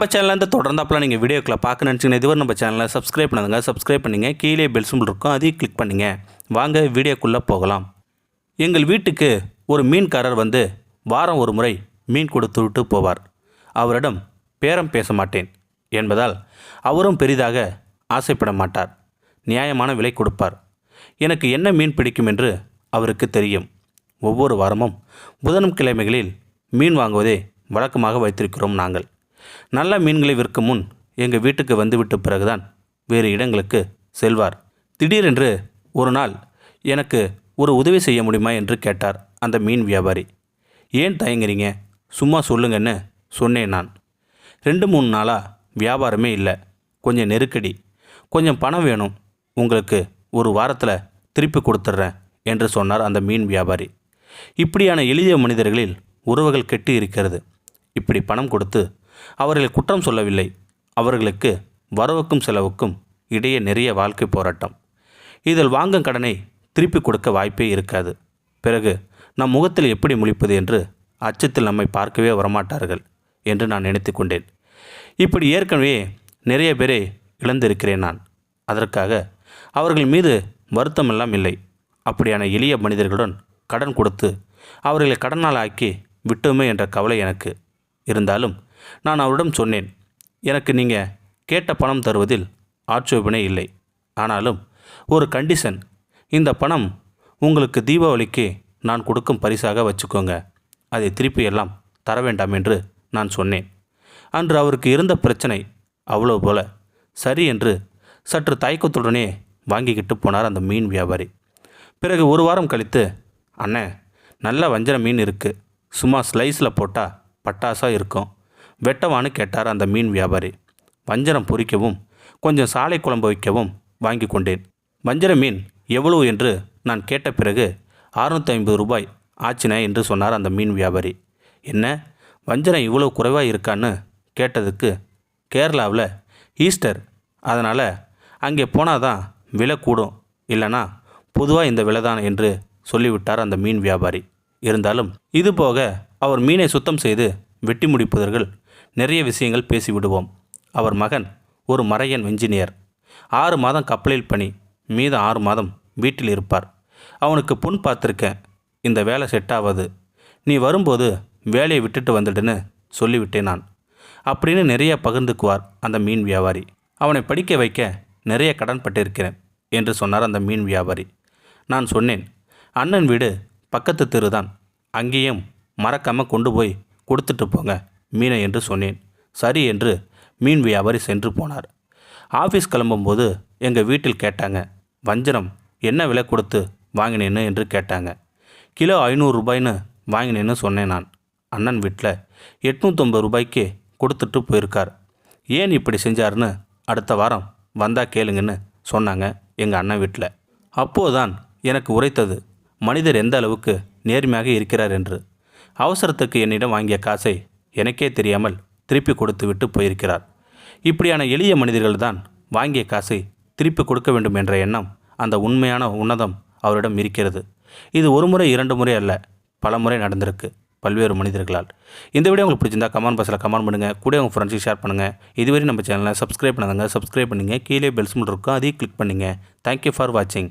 நம்ம சேனலேருந்து தொடர்ந்தாப்பில் நீங்கள் வீடியோக்களை பார்க்க நினச்சிங்கன்னா இதுவரை நம்ம சேனலை சப்ஸ்கிரைப் பண்ணுங்க சப்ஸ்கிரைப் பண்ணிங்க. கீழே பெல் சிம்பிள் இருக்கும். அதையும் கிளிக் பண்ணிங்க. வாங்க வீடியோக்குள்ளே போகலாம். எங்கள் வீட்டுக்கு ஒரு மீன்காரர் வந்து வாரம் ஒரு முறை மீன் கொடுத்து விட்டு போவார். அவரிடம் பேரம் பேச மாட்டேன் என்பதால் அவரும் பெரிதாக ஆசைப்பட மாட்டார். நியாயமான விலை கொடுப்பார். எனக்கு என்ன மீன் பிடிக்கும் என்று அவருக்கு தெரியும். ஒவ்வொரு வாரமும் புதனும் கிழமைகளில் மீன் வாங்குவதே வழக்கமாக வைத்திருக்கிறோம் நாங்கள். நல்ல மீன்களை விற்கும் முன் எங்கள் வீட்டுக்கு வந்துவிட்ட பிறகுதான் வேறு இடங்களுக்கு செல்வார். திடீரென்று ஒரு நாள் எனக்கு ஒரு உதவி செய்ய முடியுமா என்று கேட்டார் அந்த மீன் வியாபாரி. ஏன் தயங்குறீங்க? சும்மா சொல்லுங்கன்னு சொன்னேன் நான். ரெண்டு மூணு நாளாக வியாபாரமே இல்லை. கொஞ்சம் நெருக்கடி. கொஞ்சம் பணம் வேணும். உங்களுக்கு ஒரு வாரத்தில் திருப்பி கொடுத்துட்றேன் என்று சொன்னார் அந்த மீன் வியாபாரி. இப்படியான எளிய மனிதர்களில் உறவுகள் கெட்டு இருக்கிறது. இப்படி பணம் கொடுத்து அவர்களை குற்றம் சொல்லவில்லை. அவர்களுக்கு வரவுக்கும் செலவுக்கும் இடையே நிறைய வாழ்க்கை போராட்டம். இதில் வாங்கும் கடனை திருப்பி கொடுக்க வாய்ப்பே இருக்காது. பிறகு நம் முகத்தில் எப்படி முழிப்பது என்று அச்சத்தில் நம்மை பார்க்கவே வரமாட்டார்கள் என்று நான் நினைத்து கொண்டேன். இப்படி ஏற்கனவே நிறைய பேரை இழந்திருக்கிறேன் நான். அதற்காக அவர்கள் மீது வருத்தமெல்லாம் இல்லை. அப்படியான எளிய மனிதர்களுடன் கடன் கொடுத்து அவர்களை கடனால் ஆக்கி விட்டோமே என்ற கவலை எனக்கு. இருந்தாலும் நான் அவரிடம் சொன்னேன் எனக்கு நீங்கள் கேட்ட பணம் தருவதில் ஆட்சேபனை இல்லை. ஆனாலும் ஒரு கண்டிஷன் இந்த பணம் உங்களுக்கு தீபாவளிக்கு நான் கொடுக்கும் பரிசாக வச்சுக்கோங்க. அதை திருப்பி எல்லாம் தர வேண்டாம் என்று நான் சொன்னேன். அன்று அவருக்கு இருந்த பிரச்சனை அவ்வளோ போல சரி என்று சற்று தயக்கத்துடனே வாங்கிக்கிட்டு போனார் அந்த மீன் வியாபாரி. பிறகு ஒரு வாரம் கழித்து அண்ணே நல்ல வஞ்சர மீன் இருக்குது சும்மா ஸ்லைஸில் போட்டால் பட்டாசாக இருக்கும். வெட்டவான்னு கேட்டார் அந்த மீன் வியாபாரி. வஞ்சரம் பொறிக்கவும் கொஞ்சம் சாலை குழம்பு வைக்கவும் வாங்கி கொண்டேன். வஞ்சர மீன் எவ்வளவு என்று நான் கேட்ட பிறகு அறுநூற்றி ஐம்பது ரூபாய் ஆச்சினே என்று சொன்னார் அந்த மீன் வியாபாரி. என்ன வஞ்சரம் இவ்வளோ குறைவாக இருக்கான்னு கேட்டதுக்கு கேரளாவில் ஈஸ்டர் அதனால் அங்கே போனால் தான் விலை கூடும் இல்லைனா பொதுவாக இந்த விலை தான் என்று சொல்லிவிட்டார் அந்த மீன் வியாபாரி. இருந்தாலும் இது போக அவர் மீனை சுத்தம் செய்து வெட்டி முடிப்பவர்கள் நிறைய விஷயங்கள் பேசிவிடுவோம். அவர் மகன் ஒரு மறையன் இன்ஜினியர் ஆறு மாதம் கப்பலில் பணி. மீதம் ஆறு மாதம் வீட்டில் இருப்பார். அவனுக்கு புண் பார்த்துருக்கேன். இந்த வேலை செட் ஆகாது. நீ வரும்போது வேலையை விட்டுட்டு வந்துடுன்னு சொல்லிவிட்டேன் நான். அப்படின்னு நிறைய பகிர்ந்துக்குவார் அந்த மீன் வியாபாரி. அவனை படிக்க வைக்க நிறைய கடன் பட்டிருக்கிறேன் என்று சொன்னார் அந்த மீன் வியாபாரி. நான் சொன்னேன் அண்ணன் வீடு பக்கத்து தெரு தான் அங்கேயும் மறக்காமல் கொண்டு போய் கொடுத்துட்டு போங்க. மீனை என்று சொன்னேன். சரி என்று மீன் வியாபாரி சென்று போனார். ஆஃபீஸ் கிளம்பும்போது எங்கள் வீட்டில் கேட்டாங்க வஞ்சரம் என்ன விலை கொடுத்து வாங்கினேன்னு? என்று கேட்டாங்க. கிலோ ஐநூறு ரூபாய்னு வாங்கினேன்னு சொன்னேன் நான். அண்ணன் வீட்டில் எட்நூற்றம்பது ரூபாய்க்கு கொடுத்துட்டு போயிருக்கார். ஏன் இப்படி செஞ்சாருன்னு அடுத்த வாரம் வந்தா கேளுங்கன்னு சொன்னாங்க எங்கள் அண்ணன் வீட்டில் அப்போதான் எனக்கு உரைத்தது மனிதர் எந்த அளவுக்கு நேர்மையாக இருக்கிறார் என்று. அவசரத்துக்கு என்னிடம் வாங்கிய காசை எனக்கே தெரியாமல் திருப்பி கொடுத்து விட்டு போயிருக்கிறார். இப்படியான எளிய மனிதர்கள் தான் வாங்கிய காசை திருப்பி கொடுக்க வேண்டும் என்ற எண்ணம் அந்த உண்மையான உன்னதம் அவரிடம் இருக்கிறது. இது ஒரு முறை இரண்டு முறை அல்ல பல முறை நடந்திருக்கு பல்வேறு மனிதர்களால். இந்த வீடியோ உங்களுக்கு பிடிச்சிருந்தா கமெண்ட் பாக்ஸில் கமெண்ட் பண்ணுங்கள் கூட உங்கள் ஃப்ரெண்ட்ஸுக்கு ஷேர் பண்ணுங்கள் இதுவரை நம்ம சேனலை சப்ஸ்கிரைப் பண்ணாதங்க சப்ஸ்கிரைப் பண்ணுங்கள் கீழே பெல்ஸ் இருக்கும் அதையும் கிளிக் பண்ணுங்கள் தேங்க்யூ ஃபார் வாட்சிங்